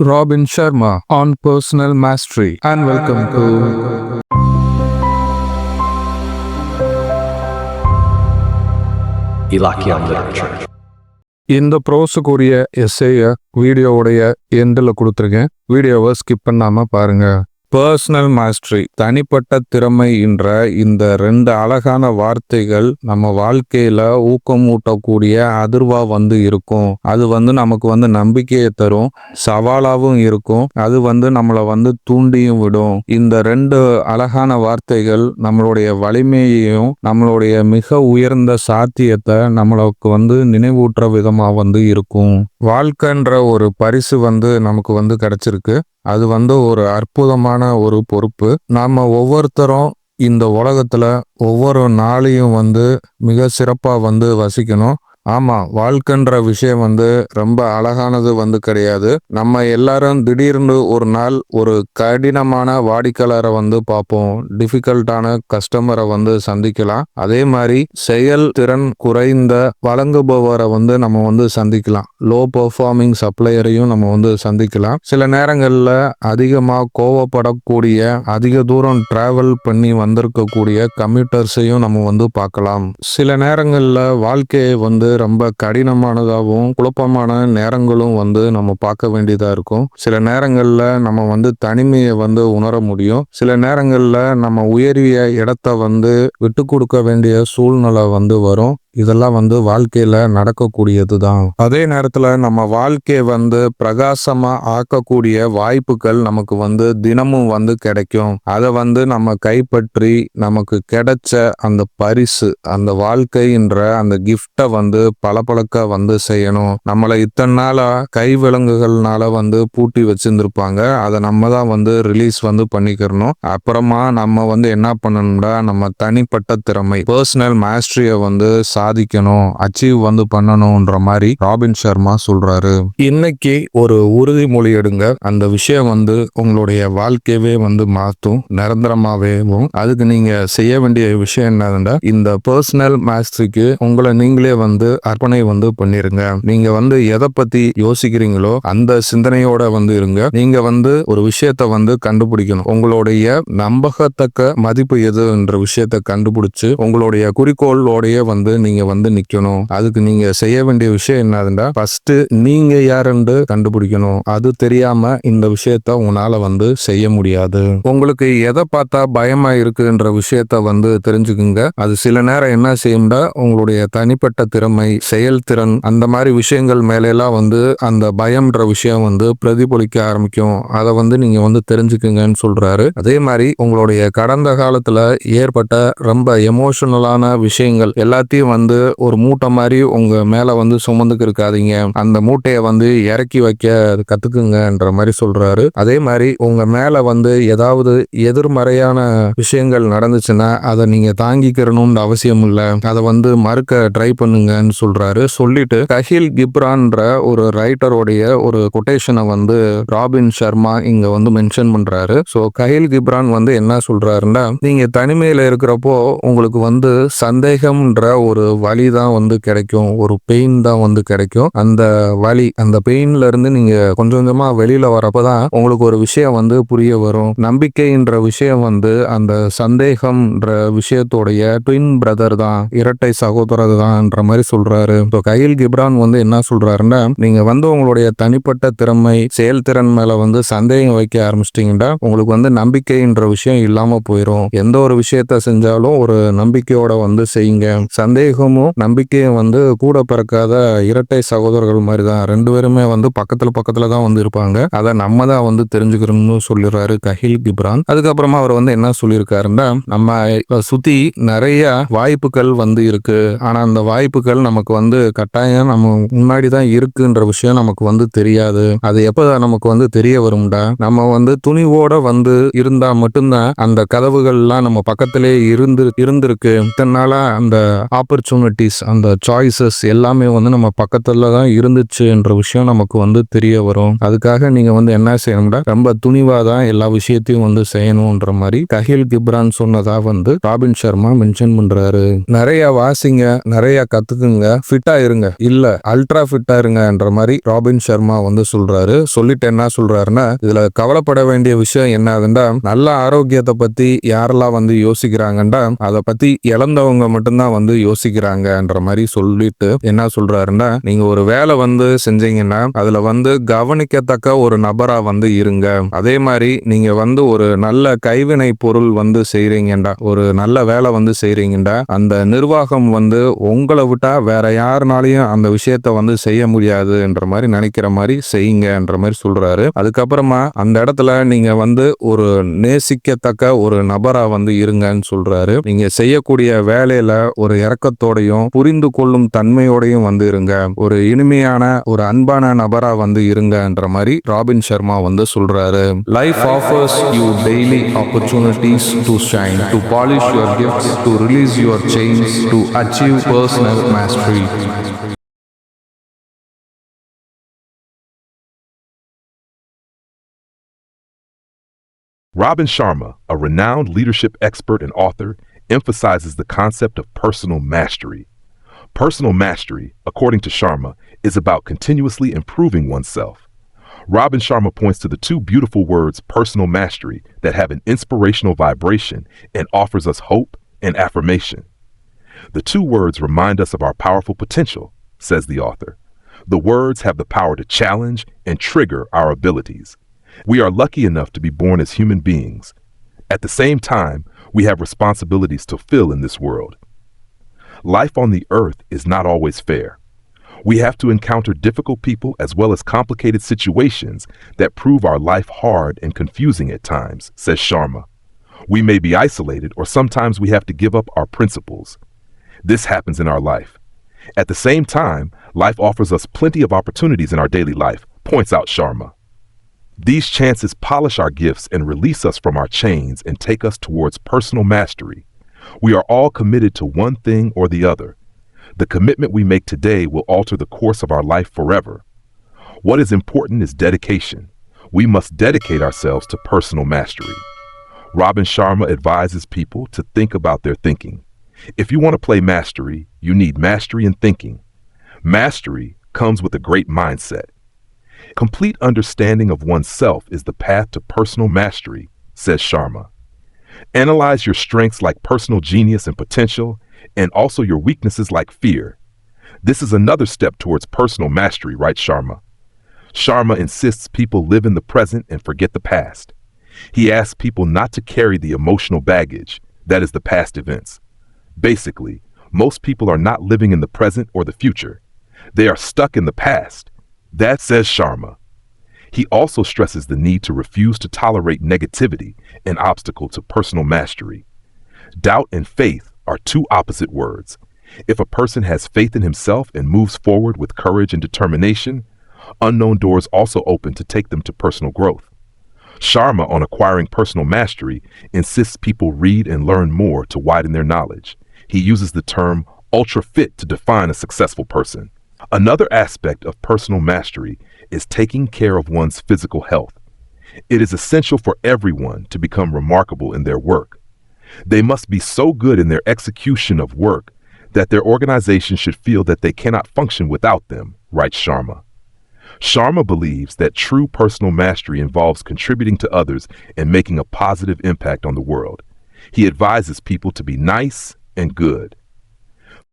Robin Sharma on Personal Mastery and welcome to Elachian literature. இந்த ப்ரோஸுக்குரிய எஸ்ஏய வீடியோவுடைய எண்டில் கொடுத்துருக்கேன் வீடியோவை ஸ்கிப் பண்ணாம பாருங்க பர்சனல் மாஸ்டரி தனிப்பட்ட திறமை என்ற இந்த ரெண்டு அழகான வார்த்தைகள் நம்ம வாழ்க்கையில ஊக்கமூட்டக்கூடிய அதிர்வா வந்து இருக்கும். அது வந்து நமக்கு வந்து நம்பிக்கையை தரும் சவாலாகவும் இருக்கும். அது வந்து நம்மளை வந்து தூண்டியும் விடும். இந்த ரெண்டு அழகான வார்த்தைகள் நம்மளுடைய வலிமையையும் நம்மளுடைய மிக உயர்ந்த சாத்தியத்தை நம்மளுக்கு வந்து நினைவூட்டுற விதமா வந்து இருக்கும். வாழ்க்கைன்ற ஒரு பரிசு வந்து நமக்கு வந்து கிடைச்சிருக்கு. அது வந்து ஒரு அற்புதமான ஒரு பொறுப்பு. நாம ஒவ்வொருத்தரும் இந்த உலகத்துல ஒவ்வொரு நாளையும் வந்து மிக சிறப்பா வந்து வசிக்கணும். ஆமா வாழ்க்கைன்ற விஷயம் வந்து ரொம்ப அழகானது வந்து கிடையாது. நம்ம எல்லாரும் திடீர்னு ஒரு நாள் ஒரு கடினமான வாடிக்கையாளரை வந்து பார்ப்போம். டிஃபிகல்ட்டான கஸ்டமரை வந்து சந்திக்கலாம். அதே மாதிரி செயல் திறன் குறைந்த வழங்குபவரை வந்து நம்ம வந்து சந்திக்கலாம். லோ பெர்ஃபார்மிங் சப்ளையரையும் நம்ம வந்து சந்திக்கலாம். சில நேரங்களில் அதிகமாக கோவப்படக்கூடிய அதிக தூரம் டிராவல் பண்ணி வந்திருக்கக்கூடிய கம்யூட்டர்ஸையும் நம்ம வந்து பார்க்கலாம். சில நேரங்களில் வாழ்க்கையை வந்து ரொம்ப கடினமானதாகவும் குழப்பமான நேரங்களும் வந்து நம்ம பார்க்க வேண்டியதாக இருக்கும். சில நேரங்களில் நம்ம வந்து தனிமையை வந்து உணர முடியும். சில நேரங்களில் நம்ம உயரிய இடத்த வந்து விட்டு கொடுக்க வேண்டிய சூழ்நிலை வந்து வரும். இதெல்லாம் வந்து வாழ்க்கையில நடக்கக்கூடியது தான் அதே நேரத்துல நம்ம வாழ்க்கையை வந்து பிரகாசமா ஆக்கக்கூடிய வாய்ப்புகள் நமக்கு வந்து தினமும் வந்து கிடைக்கும். அதை வந்து நம்ம கைப்பற்றி நமக்கு கிடைச்ச அந்த பரிசு அந்த வாழ்க்கைன்ற அந்த கிஃப்டை வந்து பளபளக்க வந்து செய்யணும். நம்மளை இத்தனை நாளா கை விலங்குகள்னால வந்து பூட்டி வச்சிருந்திருப்பாங்க. அதை நம்ம தான் வந்து ரிலீஸ் வந்து பண்ணிக்கிறணும். அப்புறமா நம்ம வந்து என்ன பண்ணணும்னா நம்ம தனிப்பட்ட திறமை பர்சனல் மாஸ்டரியை வந்து சா சாதிக்கணும் அச்சீவ் வந்து பண்ணணும்ன்ற மாதிரி ராபின் சர்மா சொல்றாரு. இன்னைக்கு ஒரு உறுதிமொழி எடுங்க. அந்த விஷயம் வந்து உங்களுடைய வாழ்க்கையவே வந்து மாற்றும் நிரந்தரமாவேவும் அதுக்கு நீங்க செய்ய வேண்டிய விஷயம் என்னதுன்னா இந்த பர்சனல் மேக்ஸுக்கு உங்களை நீங்களே வந்து அர்ப்பணை வந்து பண்ணிருங்க. நீங்க வந்து எதை பத்தி யோசிக்கிறீங்களோ அந்த சிந்தனையோட வந்து இருங்க. நீங்க வந்து ஒரு விஷயத்த வந்து கண்டுபிடிக்கணும். உங்களுடைய நம்பகத்தக்க மதிப்பு எது என்ற விஷயத்த கண்டுபிடிச்சு உங்களுடைய குறிக்கோளோடைய வந்து நீங்க வந்து நிக்கணும். அதுக்கு நீங்க செய்ய வேண்டிய விஷயம் என்னதுண்டா ஃபர்ஸ்ட் நீங்க யாருன்னு கண்டுபிடிக்கணும். அது தெரியாம இந்த விஷயத்த உங்களால வந்து செய்ய முடியாது. உங்களுக்கு எதை பார்த்தா பயமா இருக்குன்ற விஷயத்த வந்து தெரிஞ்சுக்குங்க. அது சில நேரம் என்ன செய்யும்டா உங்களுடைய தனிப்பட்ட திறமை செயல்திறன் அந்த மாதிரி விஷயங்கள் மேலெல்லாம் வந்து அந்த பயம்ன்ற விஷயம் வந்து பிரதிபலிக்க ஆரம்பிக்கும். அதை வந்து நீங்க வந்து தெரிஞ்சுக்குங்கன்னு சொல்றாரு. அதே மாதிரி உங்களுடைய கடந்த காலத்துல ஏற்பட்ட ரொம்ப எமோஷனலான விஷயங்கள் எல்லாத்தையும் வந்து வந்து ஒரு மூட்டை மாதிரி உங்க மேல வந்து சுமந்துக்கு இருக்காதீங்க. அந்த மூட்டையை வந்து இறக்கி வைக்க கத்துக்குங்கன்ற மாதிரி சொல்றாரு. அதே மாதிரி உங்க மேல வந்து ஏதாவது எதிர்மறையான விஷயங்கள் நடந்துச்சுன்னா அதை நீங்க தாங்கிக்கிறணும்னு அவசியம் இல்லை. அதை வந்து மறுக்க ட்ரை பண்ணுங்கன்னு சொல்றாரு. சொல்லிட்டு கஹில் கிப்ரான்ற ஒரு ரைட்டருடைய ஒரு கொட்டேஷனை வந்து ராபின் சர்மா இங்க வந்து மென்ஷன் பண்றாரு. ஸோ கஹில் கிப்ரான் வந்து என்ன சொல்றாருன்னா நீங்க தனிமையில இருக்கிறப்போ உங்களுக்கு வந்து சந்தேகம்ன்ற ஒரு வலி தான் வந்து கிடைக்கும். ஒரு பெயின் தான் வந்து கிடைக்கும். அந்த வலி அந்த பெயின்ல இருந்து நீங்க கொஞ்சம் கொஞ்சமா வெளியில வரப்பதான் உங்களுக்கு ஒரு விஷயம் வந்து புரிய வரும். நம்பிக்கைன்ற விஷயம் வந்து அந்த சந்தேகம்ன்ற விஷயத்தோடைய ட்வின் பிரதர் தான் இரட்டை சகோதரர் தான்ன்ற மாதிரி சொல்றாரு. இப்போ கையில் கிப்ரான் வந்து என்ன சொல்றாருன்னா நீங்க வந்து உங்களுடைய தனிப்பட்ட திறமை செயல்திறன் மேல வந்து சந்தேகம் வைக்க ஆரம்பிச்சிட்டீங்கன்னா உங்களுக்கு வந்து நம்பிக்கைன்ற விஷயம் இல்லாம போயிடும் எந்த ஒரு விஷயத்த செஞ்சாலும் ஒரு நம்பிக்கையோட வந்து செய்யுங்க. சந்தேகமும் நம்பிக்கையும் வந்து கூட பிறக்காத இரட்டை சகோதரர்கள் மாதிரி தான். ரெண்டு பேருமே வந்து பக்கத்துல பக்கத்துல தான் வந்து இருப்பாங்க. அதை நம்ம தான் வந்து தெரிஞ்சுக்கணும்னு சொல்லிடுறாரு கஹில் கிப்ரான். அதுக்கப்புறமா அவர் வந்து என்ன சொல்லியிருக்காருன்னா நம்ம சுத்தி நிறைய வாய்ப்புகள் வந்து இருக்கு. ஆனா அந்த வாய்ப்புகள் நமக்கு வந்து கட்டாயம் நம்ம முன்னாடி தான் இருக்குன்ற விஷயம் நமக்கு வந்து தெரியாது. அது எப்போதான் நமக்கு வந்து தெரிய வரும்டா? நம்ம வந்து துணிவோட வந்து இருந்தா மட்டும்தான் அந்த கதவுகள்லாம் நம்ம பக்கத்திலே இருந்து இருந்திருக்கு. இத்தனை நாளா அந்த ஆப்பர்ச்சுனிட்டிஸ் அந்த சாய்ஸஸ் எல்லாமே வந்து நம்ம பக்கத்தில் தான் இருந்துச்சு என்ற விஷயம் நமக்கு வந்து தெரிய வரும். அதுக்காக நீங்கள் வந்து என்ன செய்யணும்னா ரொம்ப துணிவாக தான் எல்லா விஷயத்தையும் வந்து செய்யணும்ன்ற மாதிரி கஹில் கிப்ரான் சொன்னதா வந்து ராபின் சர்மா மென்ஷன் பண்றாரு. நிறைய வாசிங்க நிறைய கத்துக்குங்க ஃபிட்டா இருங்க. இல்ல அல்ட்ரா ஃபிட்டா இருங்கன்ற மாதிரி ராபின் சர்மா வந்து சொல்றாரு. சொல்லிட்டு என்ன சொல்றாருன்னா இதுல கவலைப்பட வேண்டிய விஷயம் என்னதுன்னா நல்ல ஆரோக்கியத்தை பத்தி யாரெல்லாம் வந்து யோசிக்கிறாங்கன்னா அதை பத்தி இழந்தவங்க மட்டும்தான் வந்து யோசிக்கிறாங்கன்ற மாதிரி சொல்லிட்டு என்ன சொல்றாருன்னா நீங்க ஒரு வேலை வந்து செஞ்சீங்கன்னா அதுல வந்து கவனிக்கத்தக்க ஒரு நபரா வந்து இருங்க. அதே மாதிரி நீங்க வந்து ஒரு நல்ல கைவினை பொருள் வந்து செய்றீங்கடா ஒரு நல்ல வேலை வந்து செய்றீங்கடா அந்த நிர்வாகம் வந்து உங்களை விட்டா வேற யாருனாலையும் அந்த விஷயத்த வந்து செய்ய முடியாதுன்ற மாதிரி நினைக்கிற மாதிரி செய்யுங்கன்ற மாதிரி சொல்றாரு. அதுக்கப்புறமா அந்த இடத்துல நீங்க வந்து ஒரு நேசிக்கத்தக்க ஒரு நபரா வந்து இருங்கன்னு சொல்றாரு. நீங்க செய்யக்கூடிய வேலையில ஒரு இறக்கத்தோடையும் புரிந்து கொள்ளும் தன்மையோடையும் வந்து இருங்க. ஒரு இனிமையான ஒரு அன்பான நபரா வந்து இருங்கன்ற மாதிரி ராபின் சர்மா வந்து சொல்றாரு. Life offers you daily opportunities to shine to polish your gifts to release your chains to achieve personal mastery Robin Sharma, a renowned leadership expert and author, emphasizes the concept of personal mastery. Personal mastery, according to Sharma, is about continuously improving oneself. Robin Sharma points to the two beautiful words personal mastery that have an inspirational vibration and offers us hope and affirmation. The two words remind us of our powerful potential, says the author. The words have the power to challenge and trigger our abilities. We are lucky enough to be born as human beings. At the same time, we have responsibilities to fill in this world. Life on the earth is not always fair. We have to encounter difficult people as well as complicated situations that prove our life hard and confusing at times, says Sharma. We may be isolated or sometimes we have to give up our principles. This happens in our life. At the same time, life offers us plenty of opportunities in our daily life, points out Sharma. These chances polish our gifts and release us from our chains and take us towards personal mastery. We are all committed to one thing or the other. The commitment we make today will alter the course of our life forever. What is important is dedication. We must dedicate ourselves to personal mastery. Robin Sharma advises people to think about their thinking. If you want to play mastery, you need mastery in thinking. Mastery comes with a great mindset. Complete understanding of oneself is the path to personal mastery, says Sharma. Analyze your strengths like personal genius and potential, and also your weaknesses like fear. This is another step towards personal mastery, writes Sharma. Sharma insists people live in the present and forget the past. He asks people not to carry the emotional baggage, that is, the past events. Basically, most people are not living in the present or the future. They are stuck in the past. That says Sharma. He also stresses the need to refuse to tolerate negativity, an obstacle to personal mastery. Doubt and faith are two opposite words. If a person has faith in himself and moves forward with courage and determination, unknown doors also open to take them to personal growth. Sharma, on acquiring personal mastery, insists people read and learn more to widen their knowledge. He uses the term ultra fit to define a successful person. Another aspect of personal mastery is taking care of one's physical health. It is essential for everyone to become remarkable in their work. They must be so good in their execution of work that their organization should feel that they cannot function without them, writes Sharma. Sharma believes that true personal mastery involves contributing to others and making a positive impact on the world. He advises people to be nice and good.